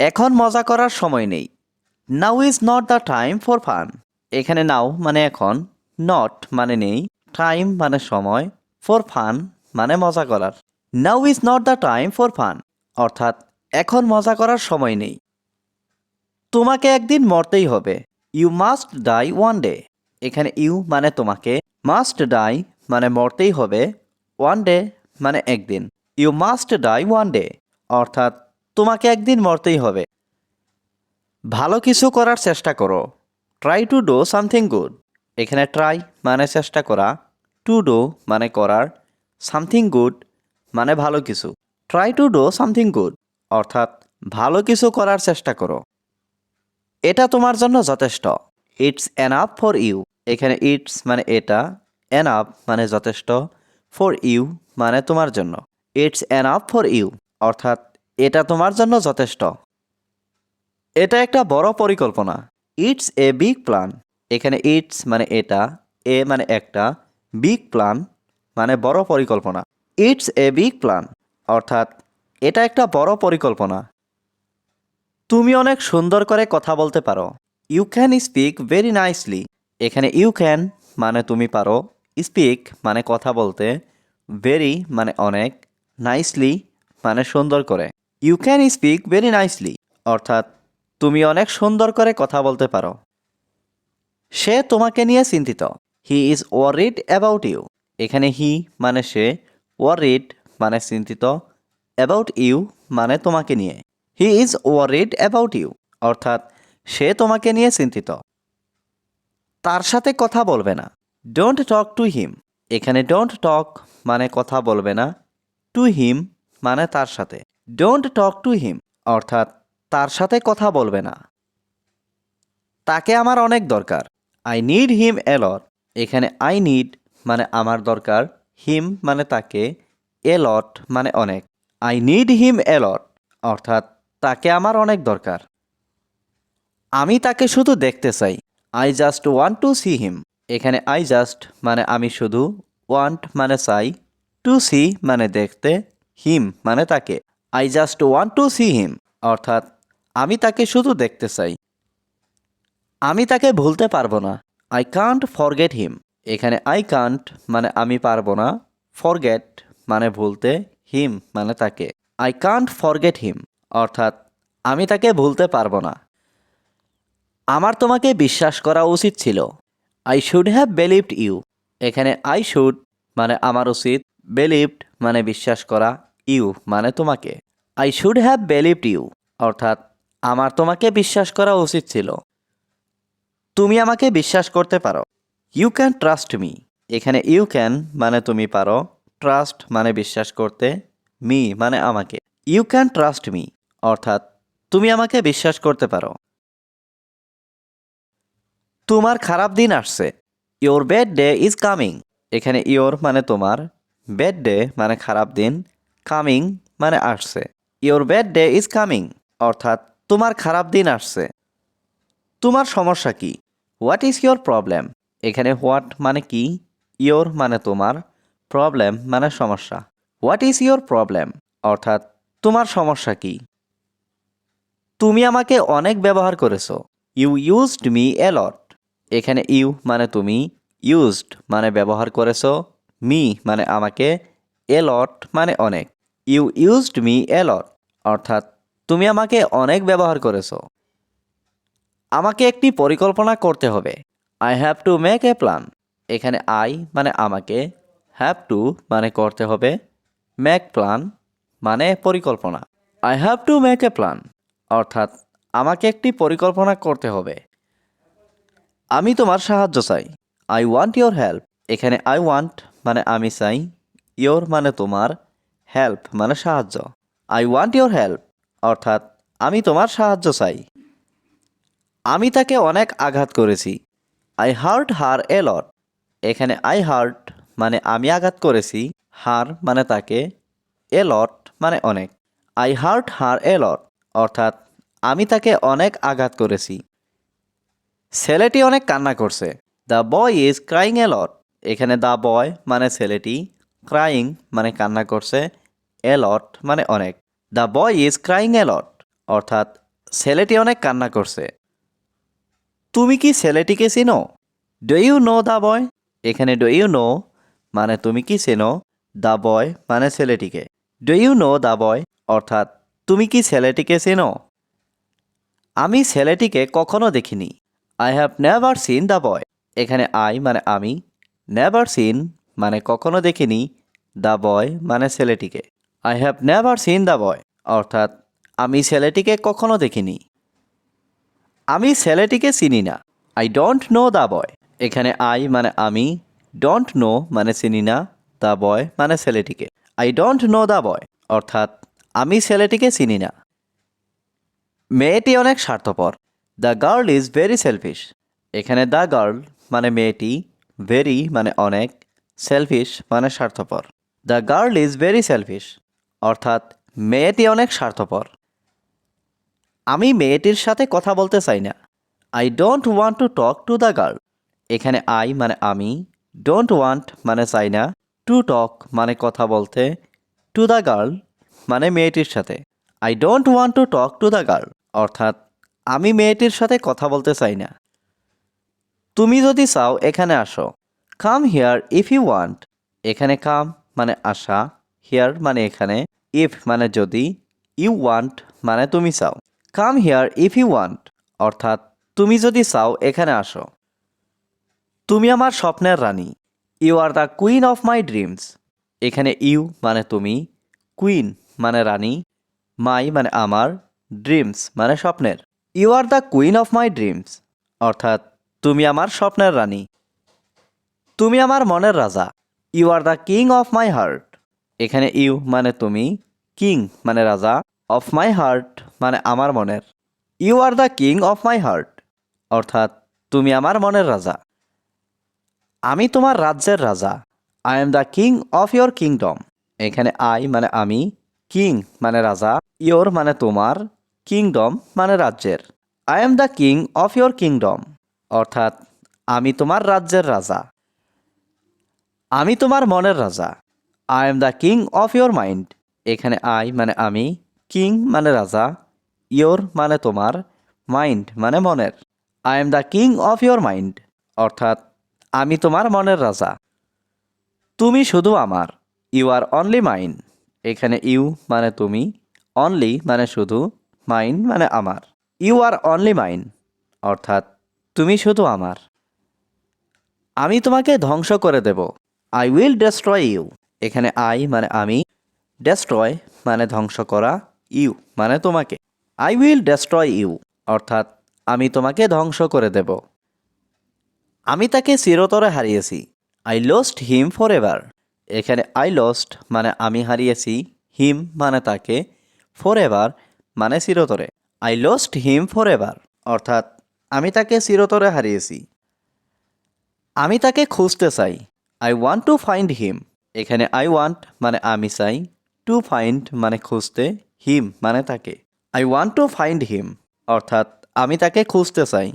এখন মজা করার সময় নেই। Now is not the time for fun এখানে নাও মানে এখন নট মানে নেই টাইম মানে সময় ফর ফান মানে মজা করার। Now is not the time for fun অর্থাৎ, এখন মজা করার সময় নেই। তোমাকে একদিন মরতেই হবে। You must die one day এখানে ইউ মানে তোমাকে মাস্ট ডাই মানে মরতেই হবে ওয়ান ডে মানে একদিন। You must die one day অর্থাৎ তোমাকে একদিন মরতেই হবে। ভালো কিছু করার চেষ্টা করো। Try to do something good এখানে ট্রাই মানে চেষ্টা করা। টু ডু মানে করার। সামথিং গুড মানে ভালো কিছু। Try to do something good অর্থাৎ ভালো কিছু করার চেষ্টা করো। এটা তোমার জন্য যথেষ্ট। ইটস এনাফ ফর ইউ এখানে ইটস মানে এটা। এনাফ মানে যথেষ্ট। ফর ইউ মানে তোমার জন্য। ইটস এনাফ ফর ইউ অর্থাৎ এটা তোমার জন্য যথেষ্ট। এটা একটা বড় পরিকল্পনা। ইটস এ বিগ প্ল্যান এখানে ইটস মানে এটা এ মানে একটা বিগ প্ল্যান মানে বড় পরিকল্পনা। ইটস এ বিগ প্ল্যান অর্থাৎ, এটা একটা বড় পরিকল্পনা। তুমি অনেক সুন্দর করে কথা বলতে পারো। You can speak very nicely এখানে ইউ ক্যান মানে তুমি পারো। স্পিক মানে কথা বলতে ভেরি মানে অনেক। নাইসলি মানে সুন্দর করে। You can speak very nicely অর্থাৎ, তুমি অনেক সুন্দর করে কথা বলতে পারো। সে তোমাকে নিয়ে চিন্তিত। He is worried about you এখানে হি মানে সে ওয়ারিড মানে চিন্তিত। অ্যাবাউট ইউ মানে তোমাকে নিয়ে। He is worried about you অর্থাৎ, সে তোমাকে নিয়ে চিন্তিত। তার সাথে কথা বলবে না। ডোন্ট টক টু হিম এখানে ডোন্ট টক মানে কথা বলবে না। টু হিম মানে তার সাথে। ডোন্ট টক টু হিম অর্থাৎ তার সাথে কথা বলবে না। তাকে আমার অনেক দরকার। I need him a lot এখানে আই নিড মানে আমার দরকার হিম মানে তাকে এলট মানে অনেক। আই নিড হিম এলট অর্থাৎ তাকে আমার অনেক দরকার। আমি তাকে শুধু দেখতে চাই। I just want to see him এখানে আই জাস্ট মানে আমি শুধু ওয়ান্ট মানে চাই। টু সি মানে দেখতে হিম মানে তাকে। I just want to see him অর্থাৎ, আমি তাকে শুধু দেখতে চাই। আমি তাকে ভুলতে পারব না। আই কান্ট ফরগেট হিম এখানে আই কান্ট মানে আমি পারব না। ফরগেট মানে ভুলতে হিম মানে তাকে। আই কান্ট ফরগেট হিম অর্থাৎ, আমি তাকে ভুলতে পারব না। আমার তোমাকে বিশ্বাস করা উচিত ছিল। I should have believed you এখানে আই শুড মানে আমার উচিত বেলিভড মানে বিশ্বাস করা। ইউ মানে তোমাকে। I should have believed you অর্থাৎ আমার তোমাকে বিশ্বাস করা উচিত ছিল। তুমি আমাকে বিশ্বাস করতে পারো। ইউ ক্যান ট্রাস্ট মি এখানে ইউ ক্যান মানে তুমি পারো। ট্রাস্ট মানে বিশ্বাস করতে মি মানে আমাকে। ইউ ক্যান ট্রাস্ট মি অর্থাৎ তুমি আমাকে বিশ্বাস করতে পারো। তোমার খারাপ দিন আসছে। Your bad day is coming এখানে ইওর মানে তোমার। ব্যাড ডে মানে খারাপ দিন। কামিং মানে আসছে। Your bad day is coming অর্থাৎ তোমার খারাপ দিন আসছে। তোমার সমস্যা কি? হোয়াট ইজ ইয়োর প্রবলেম এখানে হোয়াট মানে কি? ইয়োর মানে তোমার। প্রবলেম মানে সমস্যা। হোয়াট ইজ ইয়োর প্রবলেম অর্থাৎ তোমার সমস্যা কি? তুমি আমাকে অনেক ব্যবহার করেছ। You used me a lot এখানে ইউ মানে তুমি। ইউজড মানে ব্যবহার করেছ। মি মানে আমাকে এলট মানে অনেক। ইউ ইউজড মি এলট অর্থাৎ, তুমি আমাকে অনেক ব্যবহার করেছ। আমাকে একটি পরিকল্পনা করতে হবে। I have to make a plan এখানে আই মানে আমাকে হ্যাভ টু মানে করতে হবে। মেক প্ল্যান মানে পরিকল্পনা। I have to make a plan অর্থাৎ, আমাকে একটি পরিকল্পনা করতে হবে। আমি তোমার সাহায্য চাই। আই ওয়ান্ট ইয়োর হেল্প এখানে আই ওয়ান্ট মানে আমি চাই। ইয়োর মানে তোমার। হেল্প মানে সাহায্য। আই ওয়ান্ট ইয়োর হেল্প অর্থাৎ আমি তোমার সাহায্য চাই। আমি তাকে অনেক আঘাত করেছি। I hurt her a lot এখানে আই হার্ট মানে আমি আঘাত করেছি হার মানে তাকে এ লট মানে অনেক। I hurt her a lot অর্থাৎ আমি তাকে অনেক আঘাত করেছি। ছেলেটি অনেক কান্না করছে। The boy is crying a lot এখানে দ্য বয় মানে ছেলেটি ক্রাইং মানে কান্না করছে। এ লট মানে অনেক। The boy is crying a lot অর্থাৎ ছেলেটি অনেক কান্না করছে। তুমি কি ছেলেটিকে চেনো? Do you know the boy এখানে ডু ইউ নো মানে তুমি কি চেনো? দ্য বয় মানে ছেলেটিকে। Do you know the boy অর্থাৎ তুমি কি ছেলেটিকে চেনো? আমি ছেলেটিকে কখনো দেখিনি। I have never seen the boy এখানে আই মানে আমি। নেভার সিন মানে কখনো দেখিনি। দ্য বয় মানে ছেলেটিকে। I have never seen the boy অর্থাৎ, আমি ছেলেটিকে কখনো দেখিনি। আমি ছেলেটিকে চিনি না। I don't know the boy এখানে আই মানে আমি ডোন্ট নো মানে চিনি না দ্য বয় মানে ছেলেটিকে। I don't know the boy অর্থাৎ, আমি ছেলেটিকে চিনি না। মেয়েটি অনেক স্বার্থপর। The girl is very selfish এখানে দ্য গার্ল মানে মেয়েটি ভেরি মানে অনেক সেলফিশ মানে স্বার্থপর। The girl is very selfish অর্থাৎ মেয়েটি অনেক স্বার্থপর। আমি মেয়েটির সাথে কথা বলতে চাই না। I don't want to talk to the girl এখানে আই মানে আমি ডোন্ট ওয়ান্ট মানে চাই না। টু টক মানে কথা বলতে। টু দ্য গার্ল মানে মেয়েটির সাথে। I don't want to talk to the girl অর্থাৎ আমি মেয়েটির সাথে কথা বলতে চাই না। তুমি যদি চাও এখানে আসো। Come here if you want এখানে কাম মানে আসা। হিয়ার মানে এখানে ইফ মানে যদি ইউ ওয়ান্ট মানে তুমি চাও। Come here if you want অর্থাৎ তুমি যদি চাও, এখানে আসো। তুমি আমার স্বপ্নের রানী। You are the queen of my dreams এখানে ইউ মানে তুমি কুইন মানে রানী মাই মানে আমার ড্রিমস মানে স্বপ্নের। You are the queen of my dreams অর্থাৎ তুমি আমার স্বপ্নের রানী। তুমি আমার মনের রাজা। You are the king of my heart এখানে ইউ মানে তুমি, কিং মানে রাজা অফ মাই হার্ট মানে আমার মনের। You are the king of my heart অর্থাৎ তুমি আমার মনের রাজা। আমি তোমার রাজ্যের রাজা। I am the king of your kingdom এখানে আই মানে আমি কিং মানে রাজা ইয়োর মানে তোমার কিংডম মানে রাজ্যের। I am the king of your kingdom অর্থাৎ আমি তোমার রাজ্যের রাজা। আমি তোমার মনের রাজা। I am the king of your mind এখানে আই মানে আমি কিং মানে রাজা ইয়োর মানে তোমার মাইন্ড মানে মনের। I am the king of your mind অর্থাৎ, আমি তোমার মনের রাজা। তুমি শুধু আমার। ইউ আর অনলি মাইন এখানে ইউ মানে তুমি অনলি মানে শুধু মাইন মানে আমার। ইউ আর অনলি মাইন অর্থাৎ, তুমি শুধু আমার। আমি তোমাকে ধ্বংস করে দেব। আই উইল ডেস্ট্রয় ইউ এখানে আই মানে আমি ডেস্ট্রয় মানে ধ্বংস করা ইউ মানে তোমাকে। আই উইল ডেস্ট্রয় ইউ অর্থাৎ আমি তোমাকে ধ্বংস করে দেব। আমি তাকে চিরতরে হারিয়েছি। I lost him forever এখানে আই লস্ট মানে আমি হারিয়েছি হিম মানে তাকে ফর এভার মানে চিরতরে। I lost him forever অর্থাৎ আমি তাকে চিরতরে হারিয়েছি। আমি তাকে খুঁজতে চাই। I want to find him এখানে আই ওয়ান্ট মানে আমি চাই টু ফাইন্ড মানে খুঁজতে হিম মানে তাকে। I want to find him অর্থাৎ আমি তাকে খুঁজতে চাই।